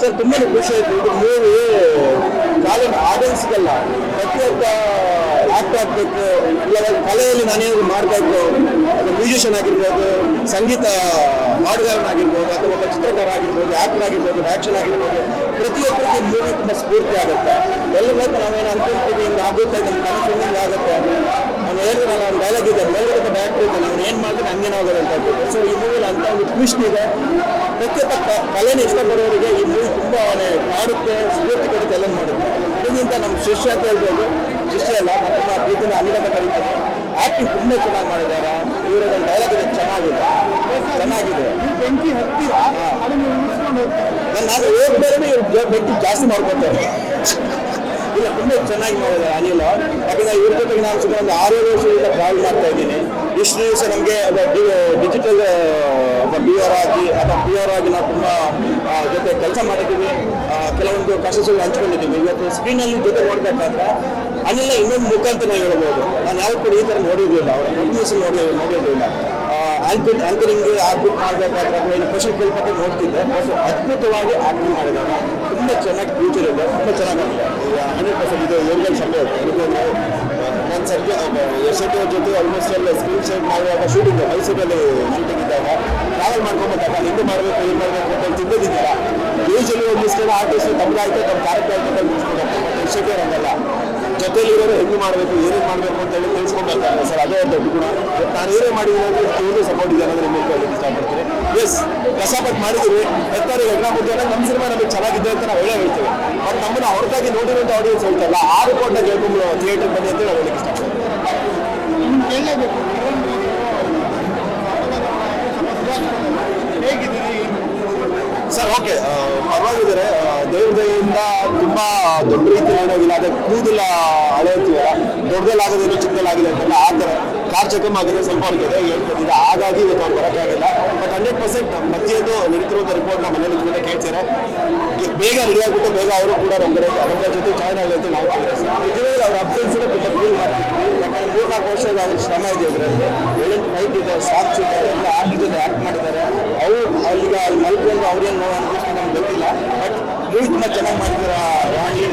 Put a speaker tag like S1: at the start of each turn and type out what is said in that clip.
S1: Sir ತುಂಬಾ ಖುಷಿ ಆಯ್ತು. ಇದು ಮೂವಿ ಕಾಲಿನ ಆಡಿಯನ್ಸ್ಗೆಲ್ಲ ಪ್ರತಿಯೊಬ್ಬ ಆಕ್ಟ್ ಆಗ್ಬೇಕು. ಇಲ್ಲ ಕಲೆಯಲ್ಲಿ ನಾನೇನು ಮಾಡಬೇಕು ಅದು ಮ್ಯೂಸಿಷಿಯನ್ ಆಗಿರ್ಬೋದು, ಸಂಗೀತ ಹಾಡುಗಾರನಾಗಿರ್ಬೋದು ಅಥವಾ ಒಬ್ಬ ಚಿತ್ರಕಾರ ಆಗಿರ್ಬೋದು ಆಕ್ಟರ್ ಆಗಿರ್ಬೋದು ಆಕ್ಷನ್ ಆಗಿರ್ಬೋದು, ಪ್ರತಿಯೊಬ್ಬರಿಗೆ ಮೂವಿ ತುಂಬ ಸ್ಫೂರ್ತಿ ಆಗುತ್ತೆ. ಎಲ್ಲರಿಗೂ ನಾವೇನು ಅನ್ಕೊಂತೀವಿ ಹಿಂಗೆ ಆಗುತ್ತೆ ನಮ್ಮ ಕನಸು ಹಿಂಗೆ ಆಗುತ್ತೆ. ನಾನು ಹೇಳಿದ್ರೆ ನಾನು ಒಂದು ಡೈಲಾಗ್ ಇದೆ. ಮೇಲ್ಗಡೆ ಡೈರೆಕ್ಟರ್ ಇದೆ ನಾನು ಏನು ಮಾಡಿದ್ರೆ ಹಂಗೆ ಆಗೋದು ಅಂತ ಸೊ ಈ ಮೂವಿಲಿ ಅಂತ ಒಂದು ಟ್ವಿಸ್ಟ್ ಇದೆ. ಪ್ರತಿಯೊಬ್ಬ ಕಲೆನ ಇಷ್ಟಪಡೋರಿಗೆ ಈ ಮೂವಿ ತುಂಬಾ ಕಾಡುತ್ತೆ ಸ್ಫೂರ್ತಿ ಕೊಡುತ್ತೆ, ಎಲ್ಲ ಮಾಡುತ್ತೆ. ಇದರಿಂದ ನಮ್ಮ ಶಿಷ್ಯ ಅಂತ ಹೇಳ್ಬೋದು. ಶಿಷ್ಯ ಅಲ್ಲ ನಮ್ಮ ಪ್ರೀತಿನ ಅಲ್ಲಿಂದ ಕರೀತಾರೆ ಆ್ಯಕ್ಟಿಂಗ್ ತುಂಬ ಚೆನ್ನಾಗಿ ಮಾಡಿದ್ದಾರೆ. ಇವರ ಡೈಲಾಗ್ ಇದೆ, ಚೆನ್ನಾಗಿದೆ. ಚೆನ್ನಾಗಿದೆ.
S2: ಬೆಂಕಿ ಹತ್ತಿರ ಹೋಗ್ತಾರೆ
S1: ನಾನು ಹೋಗ್ಬೇರೆ ಇವ್ರು ಬೆಂಕಿ ಜಾಸ್ತಿ ಮಾಡ್ಕೊತಾರೆ. ಇಲ್ಲ, ತುಂಬ ಚೆನ್ನಾಗಿ ಮಾಡಿದ್ದಾರೆ ಅನಿಲ್ ಯಾಕಂದ್ರೆ ಇವ್ರ ಜೊತೆಗೆ ನಾನು ಸುಮಾರು ಒಂದು ಆರು ವರ್ಷದಿಂದ ಟ್ರಾವೆಲ್ ಮಾಡ್ತಾ ಇದ್ದೀನಿ. ಇಷ್ಟು ದಿವಸ ನಮಗೆ ಡಿಜಿಟಲ್ ಆರ್ ಆಗಿ ಅಥವಾ ಪಿ ಆರ್ ಆಗಿ ನಾವು ತುಂಬ ಜೊತೆ ಕೆಲಸ ಮಾಡಿದ್ದೀವಿ. ಕೆಲವೊಂದು ಕಷ್ಟಗಳು ಹಂಚ್ಕೊಂಡಿದ್ದೀವಿ. ಇವತ್ತು ಸ್ಕ್ರೀನಲ್ಲಿ ಜೊತೆ ನೋಡ್ಬೇಕಾದ್ರೆ ಅನಿಲ್ ಇನ್ನೊಂದು ಮುಖ ಅಂತ ನಾವು ಹೇಳ್ಬೋದು. ನಾನು ಯಾವ ಕೂಡ ಈ ಥರ ನೋಡಿರಲಿಲ್ಲ. ಅವರ ಪ್ರೊಡ್ಯೂಸ್ ನೋಡಿ ನೋಡಿರಲಿಲ್ಲ. ಆಂಕರ್ ಆಂಕರಿಂಗ್ ಆಲ್ಬಿಟ್ ಮಾಡಬೇಕಾದ್ರೆ ಏನು ಕ್ವಶನ್ ಕೇಳ್ಕೊಂಡು ನೋಡ್ತಿದ್ದೆ ಅದ್ಭುತವಾಗಿ ಆಕ್ಟಿಂಗ್ ಮಾಡಿದಾಗ ತುಂಬ ಚೆನ್ನಾಗಿ ಫ್ಯೂಚರ್ ಇದೆ. ತುಂಬ ಚೆನ್ನಾಗಿದೆ ಹಂಡ್ರೆಡ್ ಪರ್ಸೆಂಟ್ ಇದು ಏರ್ಗಲ್ ಇದೆ. ನನ್ನ ಸರ್ಗೆ ಯಶೋಟಿ ಅವ್ರ ಜೊತೆ ಆಲ್ಮೋಸ್ಟ್ ಎಲ್ಲ ಸ್ಕ್ರೀನ್ ಶೇರ್ ಮಾಡುವಾಗ ಶೂಟಿಂಗ್ ಮೈಸೂರಲ್ಲಿ ಶೂಟಿಂಗ್ ಇದ್ದಾಗ ಟ್ರಾವೆಲ್ ಮಾಡ್ಕೊಂಬಂದಾಗ ಹಿಂಗೆ ಮಾಡಬೇಕು ಏನು ಮಾಡಬೇಕು ಅಂತ ತಿಂದಿದ್ದೀರಾ ಏಜಲ್ಲಿ ಒಂದು ಇಷ್ಟ ಆರ್ಟಿಸ್ಟ್ ತಮ್ಮದಾಯ್ತು ತಮ್ಮ ಆಯ್ತು ಅಂತ ಯಶೋಟಿ ಅವರಂಗಲ್ಲ ಜೊತೆಲಿರೋರು ಹೆಂಗೆ ಮಾಡಬೇಕು, ಏನೇನು ಮಾಡಬೇಕು ಅಂತ ಹೇಳಿ ತಿಳಿಸ್ಕೊಂಡ್ಬರ್ತಾರೆ. ಸರ್, ಅದೇ ದೊಡ್ಡ ಗುಣ. ನಾನು ಏನೇ ಮಾಡಿದ್ದೀನಿ ಇವರು ಸಪೋರ್ಟ್ ಇದೆ ಅನ್ನೋದು ನಿಮಗೆ ಹೇಳಕ್ಕೆ ಇಷ್ಟಪಡ್ತೀನಿ. ಎಸ್ ಕಷ್ಟಪಟ್ಟು ಮಾಡಿದ್ದೀವಿ. ಹೆತ್ತರಿಗೆ ಹೆಗ್ಣ ಮುದ್ದೆ ನಮ್ಮ ಸಿನಿಮಾ ನಮಗೆ ಚೆನ್ನಾಗಿದೆ ಅಂತ ನಾವು ಹೇಳೇ ಹೇಳ್ತೀವಿ. ಬಟ್ ನಮ್ಮನ್ನು ಹೊರತಾಗಿ ನೋಡಿರುವಂಥ ಆಡಿಯನ್ಸ್ ಹೇಳ್ತಾರಲ್ಲ ಆರು ಕೋಟ ಕೇಳ್ಕೊಂಡು ಥಿಯೇಟರ್ ಬನ್ನಿ ಅಂತ ನಾವು ಹೇಳಕ್ಕೆ ಇಷ್ಟಪಡ್ತೀನಿ. ಸರ್ ಓಕೆ ಪರವಾಗಿದ್ದಾರೆ ಆ, ತುಂಬಾ ದೊಡ್ಡ ರೀತಿಯಲ್ಲಿ ಏನಾಗಿಲ್ಲ ಅದೇ ಕೂದಲ ಹಳೆಯುತ್ತೀವಲ್ಲ ದೊಡ್ಡದಲ್ಲಾಗೋದೇನು ಚಿಕ್ಕದಲ್ಲಾಗಿದೆ ಅಂತೆಲ್ಲ ಆ ಥರ ಕಾರ್ ಚೆಕಮ್ ಆಗಿದೆ ಸ್ವಲ್ಪ ಅವ್ರಿಗೆ ಹೇಳ್ಕೊತಿದ್ದೆ ಹಾಗಾಗಿ ಇವತ್ತು ಅವ್ರು ಬರೋಕ್ಕಾಗಿಲ್ಲ. ಬಟ್ ಹಂಡ್ರೆಡ್ ಪರ್ಸೆಂಟ್ ಪ್ರತಿಯೊಂದು ನಡೀತಿರುವಂಥ ರಿಪೋರ್ಟ್ ನಮ್ಮ ಮನೇಲಿ ಕೂಡ ಕೇಳ್ತಾರೆ ಬೇಗ ರೆಡಿ ಆಗಿಬಿಟ್ಟು ಬೇಗ ಅವರು ಕೂಡ ನಮ್ಮ ಕಡೆ ನಮ್ಮ ಜೊತೆ ಜಾಯ್ನ್ ಆಗಲಿ ಅಂತ ನಾವು ನಿಜವಾಗಿ ಅವ್ರ ಅಬ್ಸೆನ್ಸ್ ತುಂಬ ಫೀಲ್ ಮಾಡ್ತೀವಿ ವರ್ಷದ ಅವ್ರ ಶ್ರಮ ಇದೆ ಅದರಲ್ಲಿ ಏಳೆಂಟು ಫೈಟ್ ಇದೆ ಸಾಕ್ಸ್ ಇದೆ ಎಲ್ಲ ಆರ್ಟಿ ಜೊತೆ ಆ್ಯಕ್ಟ್ ಮಾಡಿದ್ದಾರೆ. ಅವರು ಅಲ್ಲಿಗೆ ಅಲ್ಲಿ ಮಲ್ಕೊಂಡು ಅವ್ರೇನು ನೋಡೋಣ ಗೊತ್ತಿಲ್ಲ ಬಟ್ ತುಂಬ ಚೆನ್ನಾಗಿ ಮಾಡಿದ್ರ ರಾಣಿ